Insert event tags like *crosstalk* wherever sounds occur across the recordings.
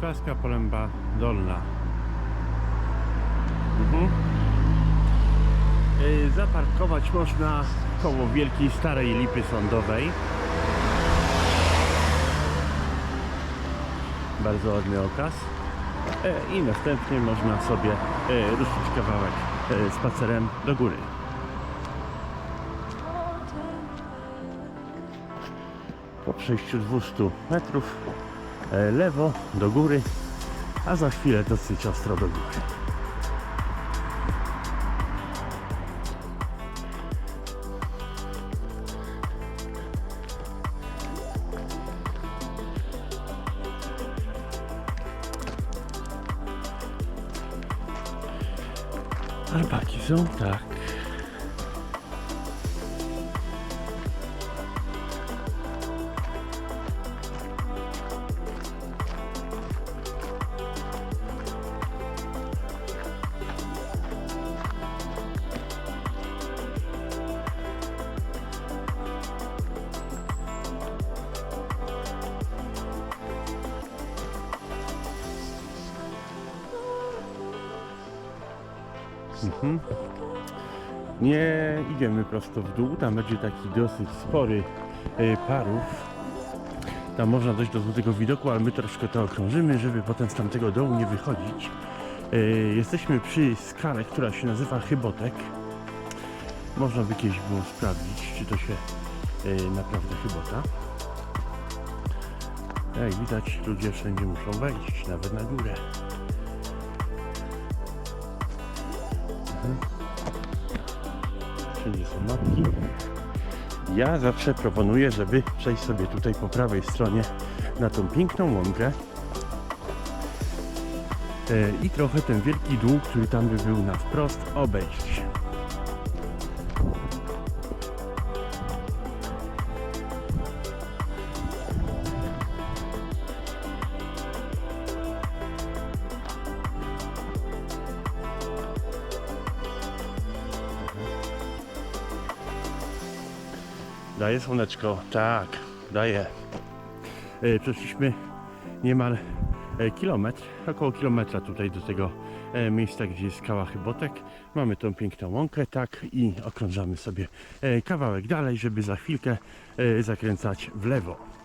Szklarska Polęba Dolna. Mhm. Y, Zaparkować można koło Wielkiej Starej Lipy Sądowej. Bardzo ładny okaz. E, I następnie można sobie e, ruszyć kawałek e, spacerem do góry. Po przejściu 200 metrów lewo do góry, a za chwilę dosyć ostro do góry. Albaki są, tak. Nie idziemy prosto w dół, tam będzie taki dosyć spory e, parów. Tam można dojść do złotego widoku, ale my troszkę to okrążymy, żeby potem z tamtego dołu nie wychodzić. E, Jesteśmy przy skale, która się nazywa Chybotek. Można by kiedyś było sprawdzić, czy to się e, naprawdę chybota. Jak widać, ludzie wszędzie muszą wejść, nawet na górę. Wszędzie są mapki. Ja zawsze proponuję, żeby przejść sobie tutaj po prawej stronie na tą piękną łąkę e, i trochę ten wielki dół, który tam by był na wprost, obejść. Daje słoneczko, tak, daje. Przeszliśmy niemal e, kilometr, około kilometra tutaj do tego e, miejsca, gdzie jest skała Chybotek. Mamy tą piękną łąkę, tak, i okrążamy sobie e, kawałek dalej, żeby za chwilkę zakręcać w lewo.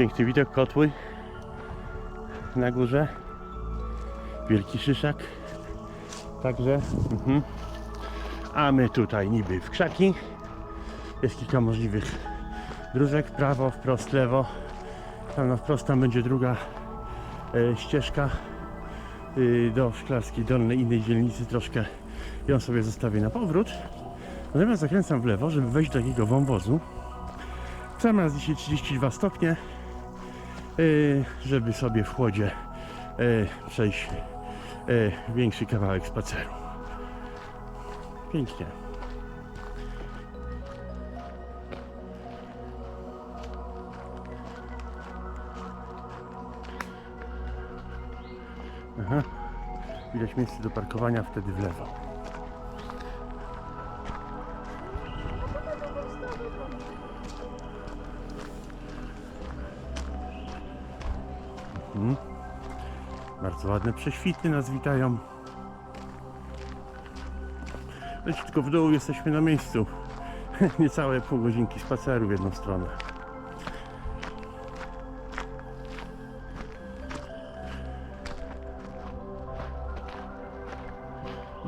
Piękny widok kotły na górze. Wielki szyszak. Także. Mhm. A my tutaj niby w krzaki. Jest kilka możliwych dróżek. Prawo, wprost, lewo. Tam na wprost tam będzie druga e, ścieżka y, do Szklarskiej Dolnej, innej dzielnicy. Troszkę ją sobie zostawię na powrót. Natomiast zakręcam w lewo, żeby wejść do takiego wąwozu. Sam raz dzisiaj 32 stopnie żeby sobie w chłodzie y, przejść y, większy kawałek spaceru. Pięknie. Aha. Widać miejsce do parkowania, wtedy w lewo. Mhm. Bardzo ładne prześwity nas witają. Leci tylko w dół, jesteśmy na miejscu. *laughs* Niecałe pół godzinki spaceru w jedną stronę.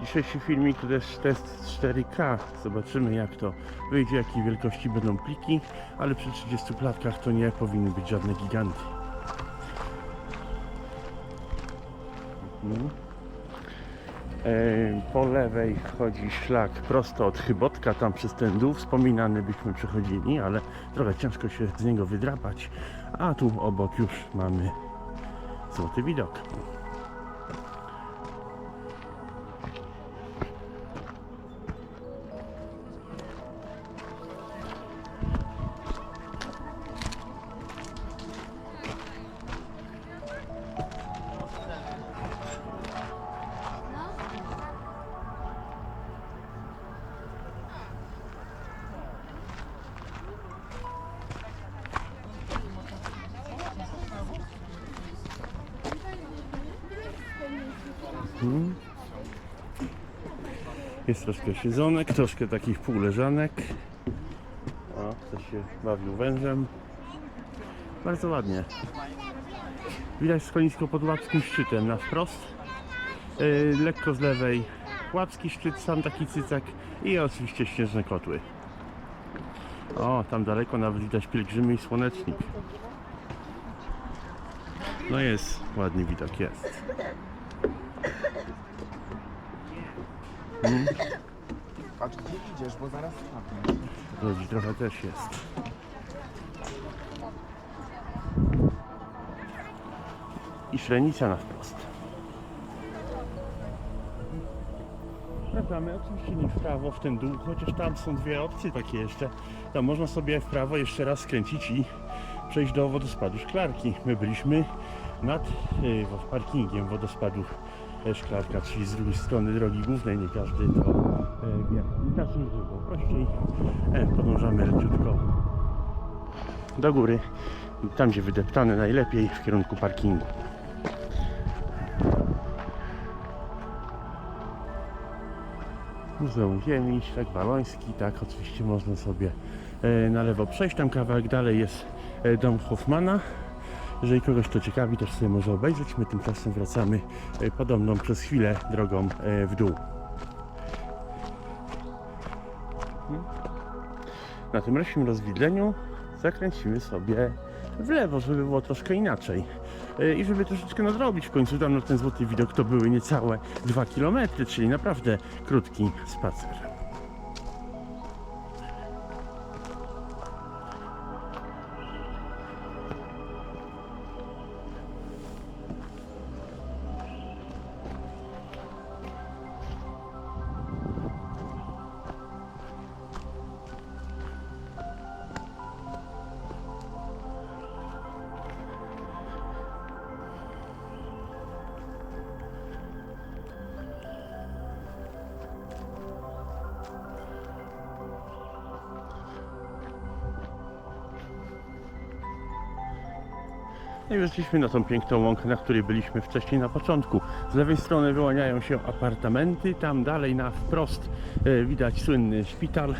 Dzisiejszy filmik to też test 4K. Zobaczymy jak to wyjdzie, jakiej wielkości będą pliki, ale przy 30 klatkach to nie powinny być żadne giganty. Po lewej chodzi szlak prosto od Chybotka, tam przez ten dół wspominany byśmy przechodzili, ale trochę ciężko się z niego wydrapać. A tu obok już mamy złoty widok. Jest troszkę siedzonek, troszkę takich półleżanek. O, ktoś się bawił wężem. Bardzo ładnie. Widać schronisko pod łapskim szczytem na wprost. Yy, lekko z lewej łapski szczyt, sam taki cycak i oczywiście śnieżne kotły. O, tam daleko nawet widać pielgrzymy i słonecznik. No jest, ładny widok jest. Patrz gdzie idziesz, bo zaraz spadniesz. Ludzi trochę też jest. I Szrenica na wprost. Wracamy oczywiście nie w prawo, w ten dół, chociaż tam są dwie opcje takie jeszcze. Tam można sobie w prawo jeszcze raz skręcić i przejść do wodospadu Szklarki. My byliśmy nad y, wo- parkingiem wodospadu Szklarka, czyli z drugiej strony drogi głównej, nie każdy to e, wie. I teraz już było prościej. Podążamy leciutko do góry, tam gdzie wydeptane najlepiej w kierunku parkingu. Muzeum Ziemi, Szlak Waloński, tak, oczywiście można sobie e, na lewo przejść, tam kawałek dalej jest e, dom Hoffmana. Jeżeli kogoś to ciekawi, też sobie może obejrzeć. My tymczasem wracamy e, podobną przez chwilę drogą e, w dół. Na tym leśnym rozwidleniu zakręcimy sobie w lewo, żeby było troszkę inaczej. E, I żeby troszeczkę nadrobić w końcu tam na ten złoty widok to były niecałe 2 km, czyli naprawdę krótki spacer. No i weszliśmy na tą piękną łąkę, na której byliśmy wcześniej na początku. Z lewej strony wyłaniają się apartamenty, tam dalej na wprost e, widać słynny szpital e,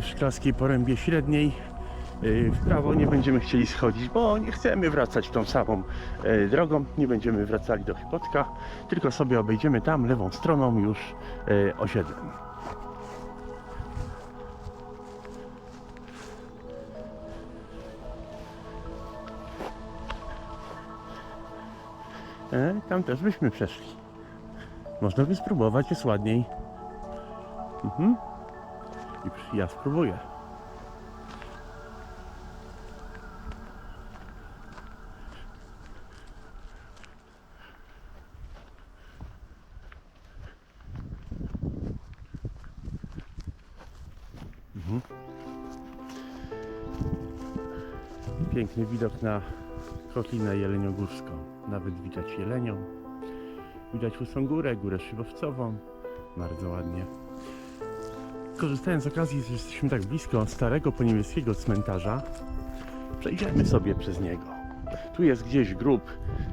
w Szklarskiej Porębie Średniej. E, w prawo nie będziemy chcieli schodzić, bo nie chcemy wracać tą samą drogą. Nie będziemy wracali do Chypotka, tylko sobie obejdziemy tam lewą stroną już osiedlem. E, tam też byśmy przeszli. Można by spróbować, jest ładniej. Mhm. I ja spróbuję. Mhm. Piękny widok na Kotlinę Jeleniogórską. Nawet widać jelenią. Widać Łysą Górę, Górę Szybowcową. Bardzo ładnie. Korzystając z okazji, że jesteśmy tak blisko starego poniemieckiego cmentarza, przejdziemy sobie przez niego. Tu jest gdzieś grób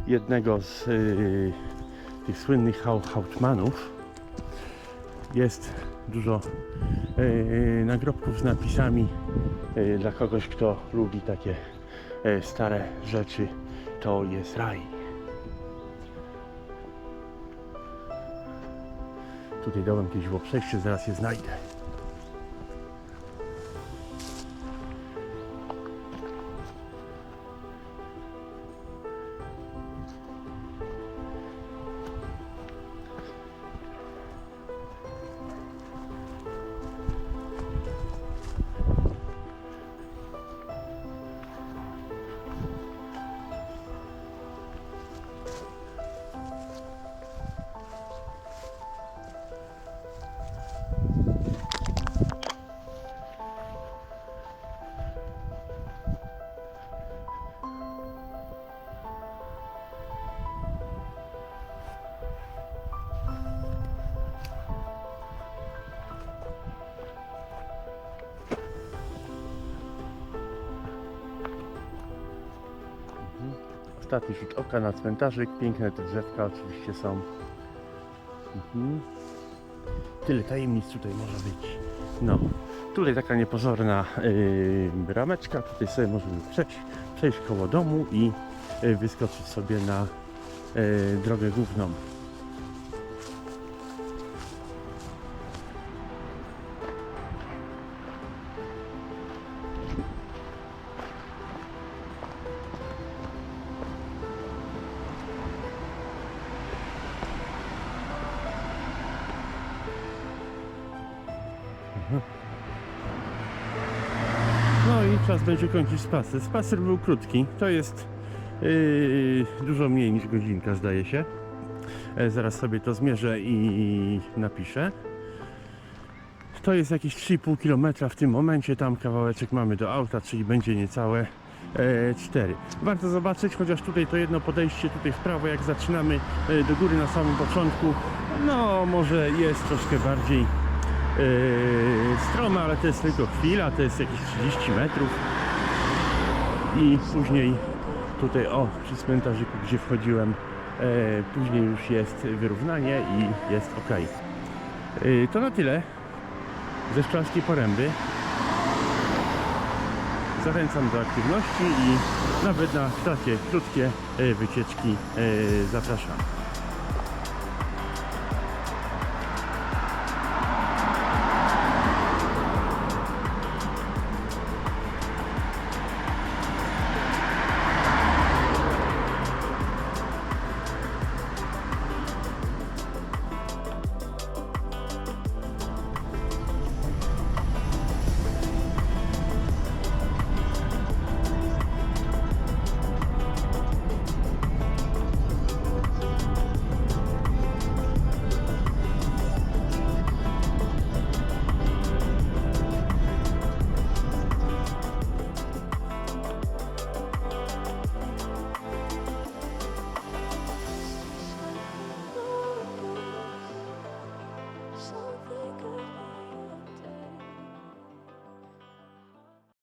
jednego z yy, tych słynnych Hau- Hauptmannów. Jest dużo yy, nagrobków z napisami yy, dla kogoś, kto lubi takie stare rzeczy, to jest raj. Tutaj dołem kiedyś było przejście, zaraz je znajdę. Ostatni rzut oka na cmentarzyk. Piękne te drzewka oczywiście są. Mhm. Tyle tajemnic tutaj może być. No, tutaj taka niepozorna yy, brameczka. Tutaj sobie możemy przejść, przejść koło domu i yy, wyskoczyć sobie na yy, drogę główną. Będzie kończyć spacer. Spacer był krótki. To jest yy, dużo mniej niż godzinka, zdaje się. E, zaraz sobie to zmierzę i napiszę. To jest jakieś 3,5 km w tym momencie. Tam kawałeczek mamy do auta, czyli będzie niecałe e, 4. Warto zobaczyć, chociaż tutaj to jedno podejście tutaj w prawo, jak zaczynamy e, do góry na samym początku, no może jest troszkę bardziej yy, strome, ale to jest tylko chwila, to jest jakieś 30 metrów. I później tutaj o przy cmentarzyku gdzie wchodziłem e, później już jest wyrównanie i jest ok. Yy, to na tyle. Ze Szklarskiej Poręby. Zachęcam do aktywności i nawet na takie krótkie wycieczki zapraszam